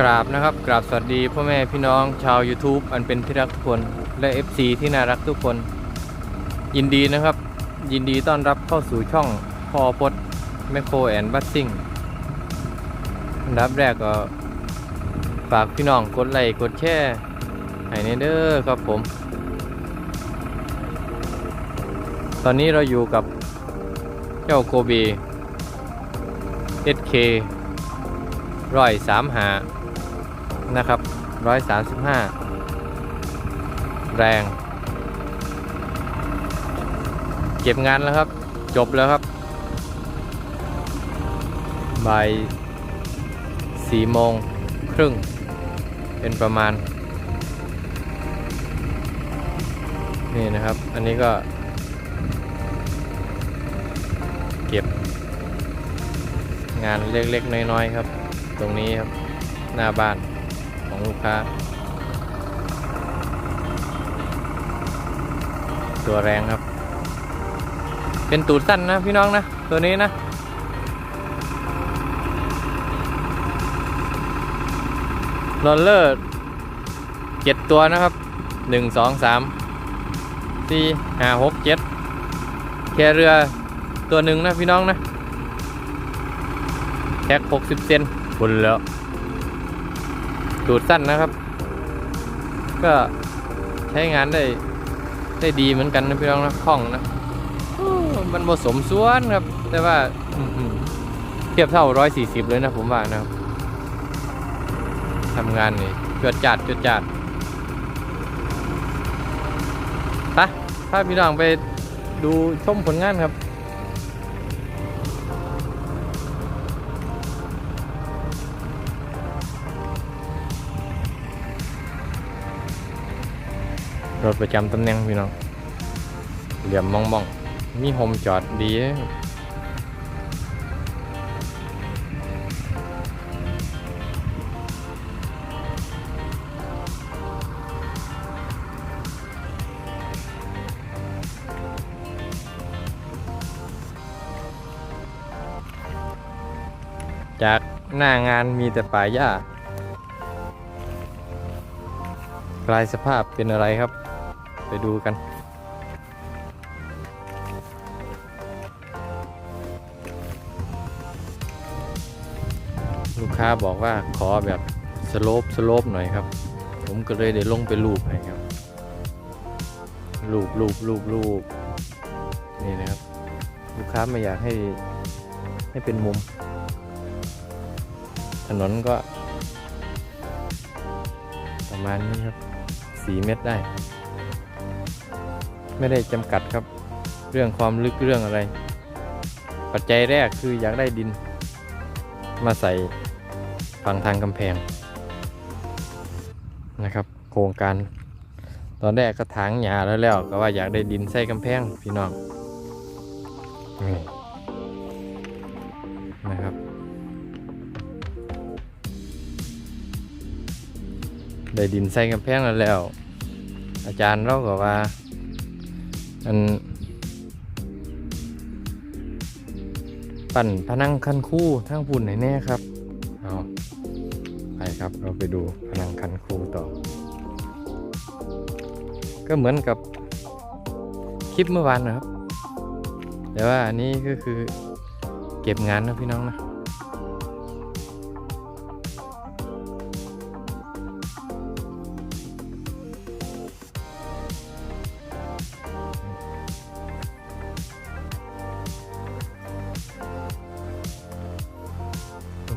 กราบนะครับกราบสวัสดีพ่อแม่พี่น้องชาว YouTube อันเป็นที่รักทุกคนและ FC ที่น่ารักทุกคน ยินดีนะครับ ยินดีต้อนรับเข้าสู่ช่องพอพดแมคโครแอนบัสซิ่ง อันดับแรกก็ฝากพี่น้องกดไลค์กดแชร์ให้ในเด้อครับผม ตอนนี้เราอยู่กับเจ้าโกบี SK ร้อยสามหานะครับร้อยสามสิบห้าแรง เก็บงานแล้วครับ จบแล้วครับ บาย สี่โมงครึ่ง เป็นประมาณ นี่นะครับ อันนี้ก็ เก็บ งานเล็กๆ น้อย ๆ ครับ ตรงนี้ครับ หน้าบ้านของลูกค้า ตัวแรงครับ เป็นตูดสั้นนะพี่น้องนะ ตัวนี้นะ รอลเลอร์เจ็ดตัวนะครับหนึ่งสองสามสี่ห้าหกเจ็ดแค่เรือตัวหนึ่งนะพี่น้องนะแท็ก60เซนบนแล้วตูดสั้นนะครับ ก็ใช้งานได้ได้ดีเหมือนกันนะพี่น้องนะคล่องนะโอ้มันผสมส่วนครับ แต่ว่าอื้อหือเทียบเท่า 140 เลยนะผมว่านะครับ ทำงานนี่จวดจัดจวดจัดไปพาพี่น้องไปดูชมผลงานครับรถประจำตำแหน่งพี่น้อง เหลี่ยมมองมองๆมีโฮมจอดดี จากหน้างานมีแต่ป่าหญ้ากลายสภาพเป็นอะไรครับ ไปดูกัน ลูกค้าบอกว่าขอแบบสโลปสโลปหน่อยครับ ผมก็เลยได้ลงไปรูปให้ครับรูปรูปรูปรูปนี่นะครับ ลูกค้าไม่อยากให้ให้เป็นมุม ถนนก็ ประมาณนี้ครับ 4 เมตรได้ ไม่ได้จำกัดครับ เรื่องความลึกเรื่องอะไร ปัจจัยแรกคืออยากได้ดิน มาใส่ฝั่งทางกำแพง นะครับ โครงการ ตอนแรกก็ถางหญ้าแล้วแล้ว ก็ว่าอยากได้ดินใส่กำแพงพี่น้องนี่ ได้ดินใส่กำแพงแล้วแล้ว อาจารย์เราก็ว่าอันปั่นพนังคันคู่ทั้งพุ่นไหนแน่ครับเอาไปครับเราไปดูพนังคันคู่ต่อ ก็เหมือนกับคลิปเมื่อวานนะครับ แต่ว่าอันนี้ก็คือเก็บงานนะพี่น้องนะ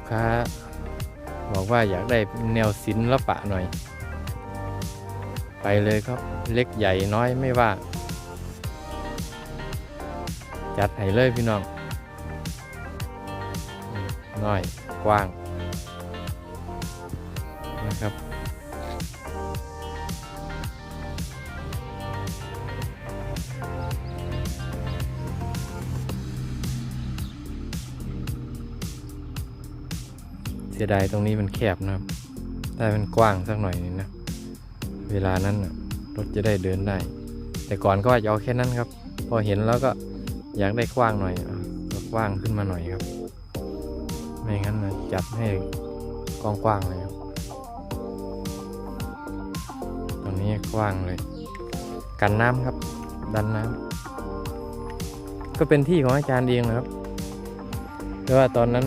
ค้า บอกว่าอยากได้แนวศิลปะหน่อย ไปเลยครับเล็กใหญ่น้อยไม่ว่า จัดให้เลยพี่น้อง น้อยกว้าง สียดายตรงนี้มันแคบนะครับ ถ้ามันกว้างสักหน่อยนึงนะ เวลานั้นนะรถจะได้เดินได้ แต่ก่อนก็ว่าจะเอาแค่นั้นครับ พอเห็นแล้วก็อยากได้กว้างหน่อยก็กว้างขึ้นมาหน่อยครับ ไม่งั้นนะจัดให้กว้างๆเลยครับตรงนี้กว้างเลย กันน้ำครับ ดันน้ำก็เป็นที่ของอาจารย์เองนะครับ แต่ว่าตอนนั้น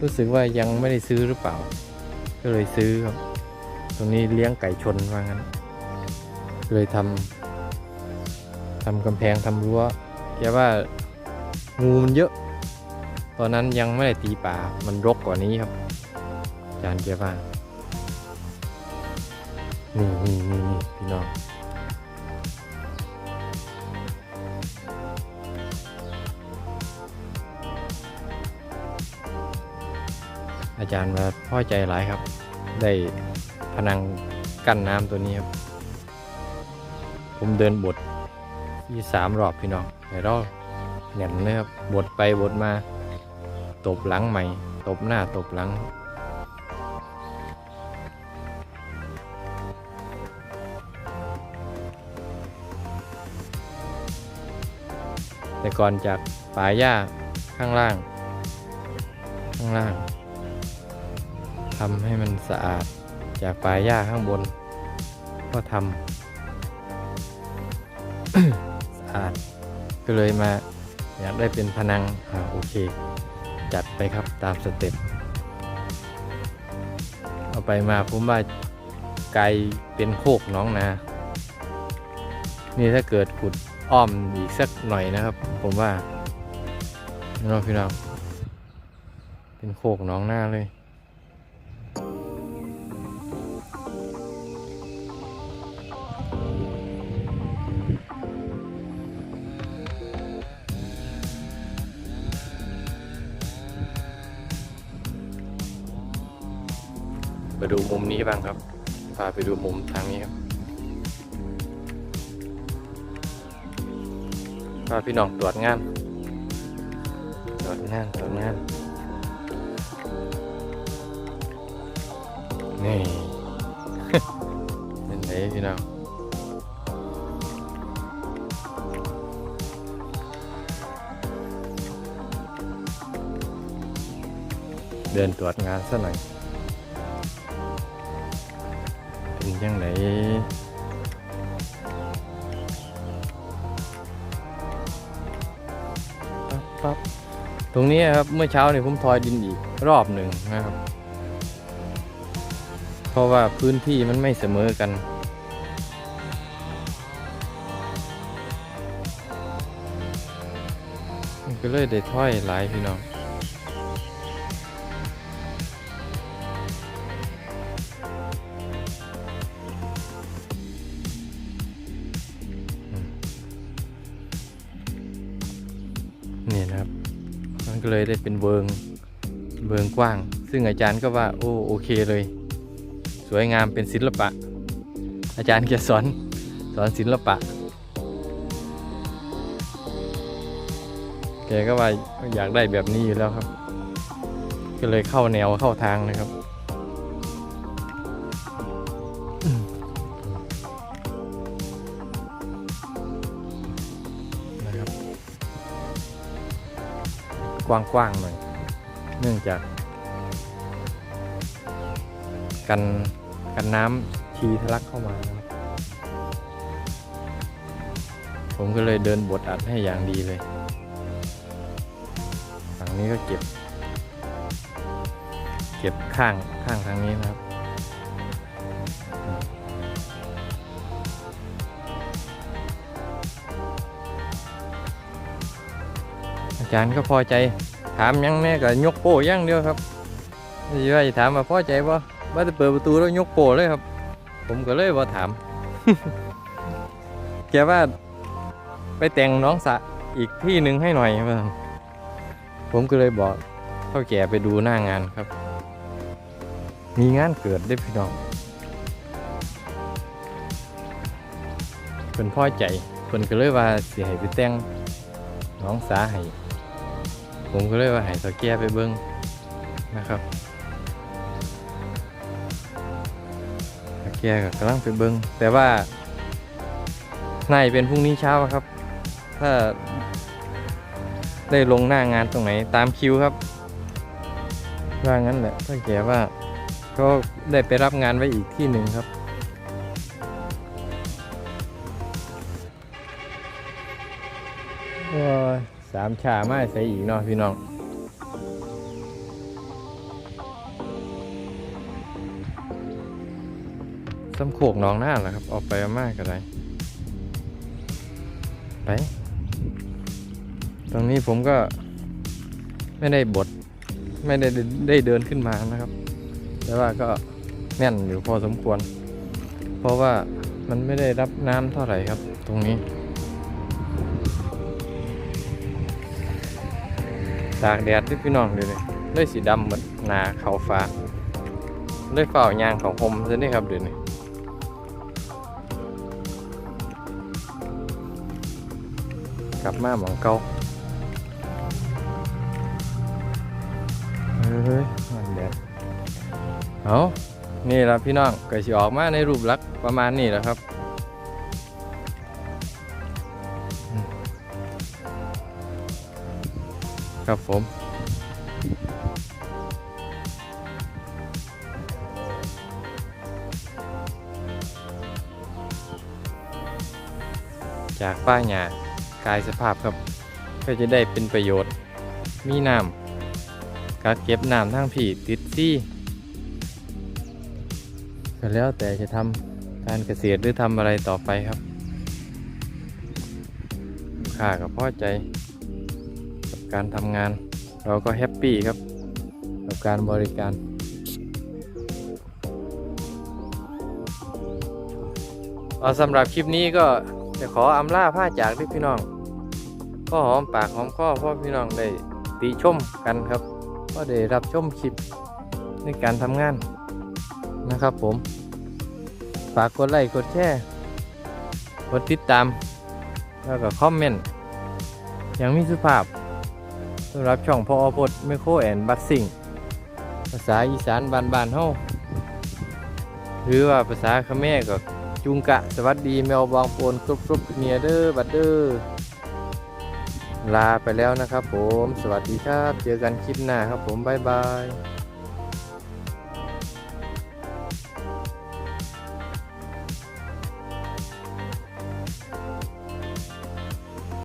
รู้สึกว่ายังไม่ได้ซื้อหรือเปล่า ก็เลยซื้อครับ ตรงนี้เลี้ยงไก่ชนว่างั้น เลยทำทำกำแพงทำรั้วแกว่างูมันเยอะ ตอนนั้นยังไม่ได้ตีป่ามันรกกว่านี้ครับอาจารย์แกว่านี่นี่นี่พี่น้อง อาจารย์มาพ่อใจหลายครับ ได้พนังกั้นน้ำตัวนี้ครับ ผมเดินบทที่สามรอบพี่น้องไอ้รอบเหน็นเลยครับบทไปบทมา ตบหลังใหม่ ตบหน้าตบหลังแต่ก่อนจากป่าหญ้าข้างล่าง ข้างล่าง ทำให้มันสะอาดจากป่าหญ้าข้างบน ก็ทำสะอาดก็เลยมาอยากได้เป็นพนังอ่าโอเค จัดไปครับตามสเต็ปเอาไปมาผมว่าไกลเป็นโคกน้องนา นี่ถ้าเกิดขุดอ้อมอีกสักหน่อยนะครับ ผมว่าน้องพี่น้องเป็นโคกน้องหน้าเลย ไปดูมุมนี้บ้างครับ พาไปดูมุมทางนี้ครับพาพี่น้องตรวจงานตรวจงานตรวจงาน นี่เป็นไงพี่น้องเดินตรวจงานซะหน่อยังไงปั๊บปั๊บตรงนี้ครับเมื่อเช้าเนี่ยผมทอยดินอีกรอบหนึ่งนะครับ เพราะว่าพื้นที่มันไม่เสมอกันก็เลยได้ถ้อยหลายพี่น้อง เลยได้เป็นเวิงเวิงกว้าง ซึ่งอาจารย์ก็ว่าโอ้โอเคเลย สวยงามเป็นศิลปะ อาจารย์แกสอนสอนศิลปะ แกก็ว่าอยากได้แบบนี้อยู่แล้วครับ ก็เลยเข้าแนวเข้าทางเลยครับนะครับ กว้างๆหน่อย เนื่องจาก กันกันน้ำชีทะลักเข้ามานะครับผมก็เลยเดินบดอัดให้อย่างดีเลยฝั่งนี้ก็เก็บ เก็บข้างข้างทางนี้นะครับ อาจารย์ก็พอใจ ถามยังแน่ก็ยกโป้ย่งเดียวครับไม่ว่าจะถามว่าพอใจบ่ว่าจะเปิดประตูแล้วยกโป้เลยครับ ผมก็เลยว่าถาม แกว่าไปแต่งน้องสะอีกที่หนึ่งให้หน่อยว่าซั่นผมก็เลยบอกเท่าแก่ไปดูหน้างานครับ มีงานเกิดได้พี่น้องเพิ่นพ่อใจเพิ่นก็เลยว่าสิให้ไปแต่งน้องสาให้ ผมก็เลยว่าให้สแกไปเบิ้งนะครับสแกกับกำลังไปเบิ้งแต่ว่านาจเป็นพรุ่งนี้เช้าครับ ถ้าได้ลงหน้างานตรงไหนตามคิวครับว่างั้นแหละถ้าแกว่าก็ได้ไปรับงานไว้อีกที่หนึ่งครับ สามชาไม่ใส่อีกเนาะพี่น้องสำโขกหน้องหน้าแหละครับ ออกไปมากก็ได้ไป ตรงนี้ผมก็ไม่ได้บดไม่ได้ได้เดินขึ้นมานะครับ แต่ว่าก็แน่นอยู่พอสมควร เพราะว่ามันไม่ได้รับน้ำเท่าไหร่ครับ ตรงนี้ ตากแดดที่พี่น้องดูเลยเลยสีดำเหมือนนาเขาฟ้าเลยฝ่าวยางของผมซะนี่ครับเดี๋ยวนี้กลับมาหมองเก่าเฮ้ยมันแดดเอานี่ละพี่น้องก็สิออกมาในรูปลักษณ์ประมาณนี้แหละครับ ครับผมจากป้าหญ้ากายสภาพครับก็จะได้เป็นประโยชน์ มีน้ำกักเก็บน้ำทั้งผีติดซี่ก็แล้วแต่จะทำการเกษตรหรือทำอะไรต่อไปครับลูกค้าก็พอใจ การทำงาน เราก็แฮปปี้ครับกับการบริการ เอาสำหรับคลิปนี้ก็จะขออำลาผ้าจากด้วยพี่น้องก็หอมปากหอมคอพราะพี่น้องได้ติชมกันครับ ก็ได้รับชมคลิปในการทำงานนะครับผม ฝากกดไลค์กดแชร์กดติดตาม แล้วก็คอมเมนต์อย่างมีสุภาพำหรับช่องพอพดไมโครแอนบัสซิงภาษาอีสานบานบานๆเฮาหรือว่าภาษาเขมรก็จุงกะ สวัสดีแมวบางปนกรุบกรุบเนียเดอร์บัตเดอร์ลาไปแล้วนะครับผม สวัสดีครับ เจอกันคลิปหน้าครับผม บ๊ายบาย